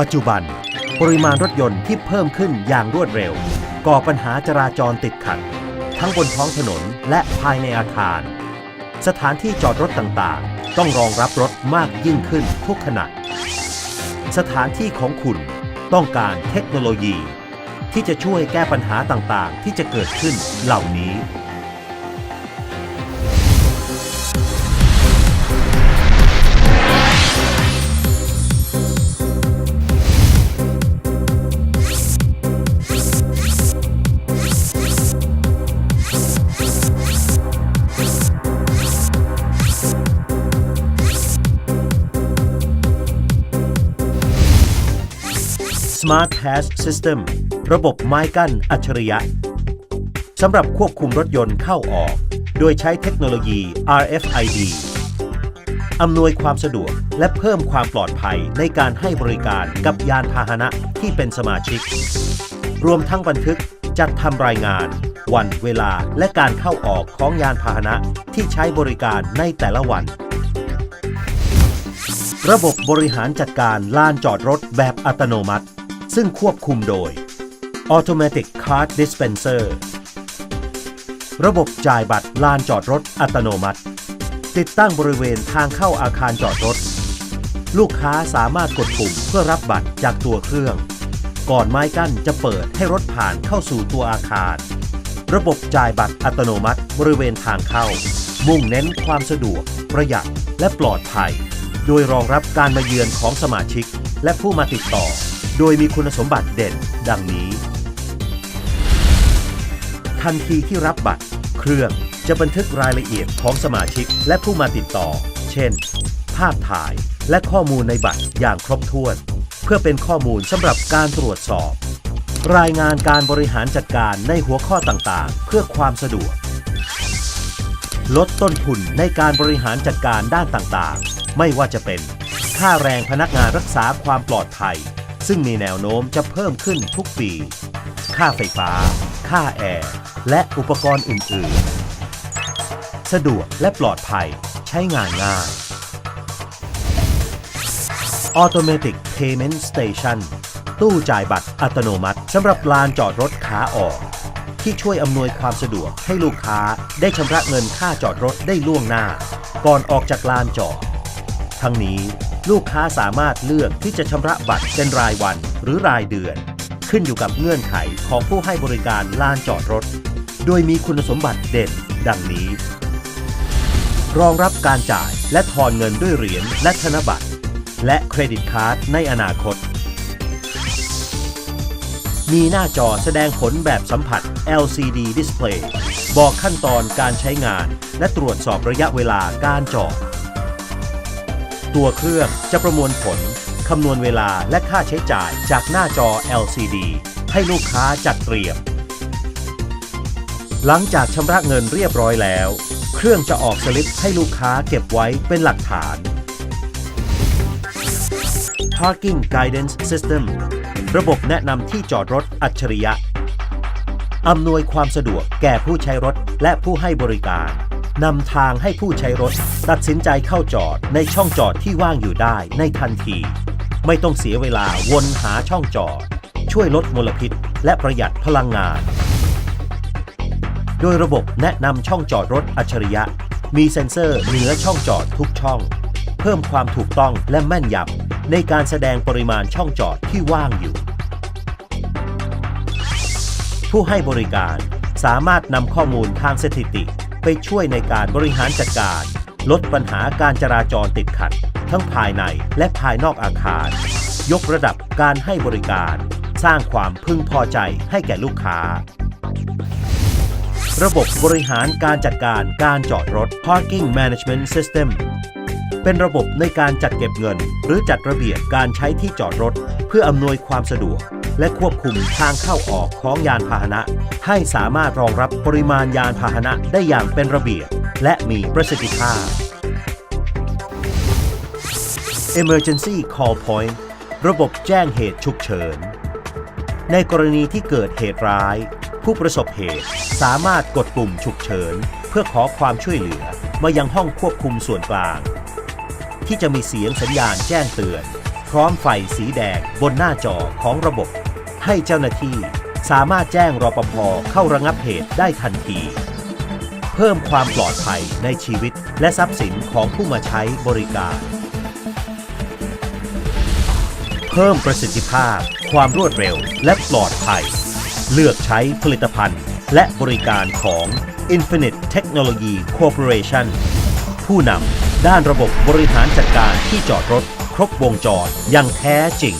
ปัจจุบัน ปริมาณรถยนต์ที่เพิ่มขึ้นอย่างรวดเร็ว ก่อปัญหาจราจรติดขัด ทั้งบนท้องถนนและภายในอาคาร สถานที่จอดรถต่างๆ ต้องรองรับรถมากยิ่งขึ้นทุกขณะสถานที่ของคุณต้องการเทคโนโลยี ที่จะช่วยแก้ปัญหาต่างๆ ที่จะเกิดขึ้นเหล่านี้ Smart Hash System ระบบไม้กั้นอัจฉริยะสำหรับควบคุมรถยนต์เข้าออก โดยใช้เทคโนโลยี RFID อำนวยความสะดวกและเพิ่มความปลอดภัยในการให้บริการกับยานพาหนะที่เป็นสมาชิก รวมทั้งบันทึกจัดทำรายงาน วันเวลาและการเข้าออกของยานพาหนะที่ใช้บริการในแต่ละวัน ระบบบริหารจัดการลานจอดรถแบบอัตโนมัติ ซึ่งควบคุมโดย Automatic Card Dispenser ระบบจ่ายบัตรลานจอดรถอัตโนมัติ ติดตั้งบริเวณทางเข้าอาคารจอดรถ ลูกค้าสามารถกดปุ่มเพื่อรับบัตรจากตัวเครื่อง ก่อนไม้กั้นจะเปิดให้รถผ่านเข้าสู่ตัวอาคาร ระบบจ่ายบัตรอัตโนมัติบริเวณทางเข้า มุ่งเน้นความสะดวก ประหยัดและปลอดภัย โดยรองรับการมาเยือนของสมาชิกและผู้มาติดต่อ โดยมีคุณสมบัติเด่นดังนี้ ทันทีที่รับบัตร เครื่องจะบันทึกรายละเอียดของสมาชิกและผู้มาติดต่อ เช่น ภาพถ่ายและข้อมูลในบัตรอย่างครบถ้วน เพื่อเป็นข้อมูลสำหรับการตรวจสอบ รายงานการบริหารจัดการในหัวข้อต่างๆ เพื่อความสะดวก ลดต้นทุนในการบริหารจัดการด้านต่างๆ ไม่ว่าจะเป็น ค่าแรงพนักงานรักษาความปลอดภัย ซึ่งมีแนวโน้มจะเพิ่มขึ้นทุกปี ค่าไฟฟ้า ค่าแอร์และอุปกรณ์อื่น ๆ สะดวกและปลอดภัยใช้งานง่าย Automatic Payment Station ตู้จ่ายบัตรอัตโนมัติสำหรับลานจอดรถขาออก ที่ช่วยอำนวยความสะดวกให้ลูกค้าได้ชำระเงินค่าจอดรถได้ล่วงหน้า ก่อนออกจากลานจอด ทั้งนี้ ลูกค้าสามารถเลือกที่จะชำระบัตรเป็นรายวันหรือรายเดือน ขึ้นอยู่กับเงื่อนไขของผู้ให้บริการลานจอดรถ โดยมีคุณสมบัติเด่น ดังนี้ รองรับการจ่ายและทอนเงินด้วยเหรียญและธนบัตร และเครดิตการ์ดในอนาคต มีหน้าจอแสดงผลแบบสัมผัส LCD Display บอกขั้นตอนการใช้งานและตรวจสอบระยะเวลาการจอด ตัวเครื่องจะประมวลผล คำนวณเวลาและค่าใช้จ่ายจากหน้าจอ LCD ให้ลูกค้าจัดเตรียม หลังจากชำระเงินเรียบร้อยแล้ว เครื่องจะออกสลิปให้ลูกค้าเก็บไว้เป็นหลักฐาน Parking Guidance System ระบบแนะนำที่จอดรถอัจฉริยะ อำนวยความสะดวกแก่ผู้ใช้รถและผู้ให้บริการ นำทางให้ผู้ใช้รถ ตัดสินใจเข้าจอดในช่องจอดที่ว่างอยู่ได้ในทันที ไม่ต้องเสียเวลาวนหาช่องจอด ช่วยลดมลพิษ และประหยัดพลังงาน โดยระบบแนะนำช่องจอดรถอัจฉริยะ มีเซ็นเซอร์เหนือช่องจอดทุกช่อง เพิ่มความถูกต้องและแม่นยำในการแสดงปริมาณช่องจอดที่ว่างอยู่ ผู้ให้บริการสามารถนำข้อมูลทางสถิติ ไปช่วยในการบริหารจัดการ ลดปัญหาการจราจรติดขัด ทั้งภายในและภายนอกอาคาร ยกระดับการให้บริการ สร้างความพึงพอใจให้แก่ลูกค้า ระบบบริหารการจัดการการจอดรถ Parking Management System เป็นระบบในการจัดเก็บเงิน หรือจัดระเบียบการใช้ที่จอดรถ เพื่ออำนวยความสะดวก และควบคุมทางเข้าออกของยานพาหนะ ให้สามารถรองรับปริมาณยานพาหนะได้อย่างเป็นระเบียบ และมีประสิทธิภาพ Emergency Call Point ระบบแจ้งเหตุฉุกเฉิน ในกรณีที่เกิดเหตุร้าย ผู้ประสบเหตุสามารถกดปุ่มฉุกเฉิน เพื่อขอความช่วยเหลือมายังห้องควบคุมส่วนกลาง ที่จะมีเสียงสัญญาณแจ้งเตือน พร้อมไฟสีแดงบนหน้าจอของระบบ ให้เจ้าหน้าที่สามารถแจ้งรปภเข้าระงับเหตุได้ทันที เพิ่มความปลอดภัยในชีวิตและทรัพย์สินของผู้มาใช้บริการ เพิ่มประสิทธิภาพ ความรวดเร็วและปลอดภัย เลือกใช้ผลิตภัณฑ์และบริการของ Infinite Technology Corporation ผู้นำด้านระบบบริหารจัดการที่จอดรถครบวงจรอย่างแท้จริง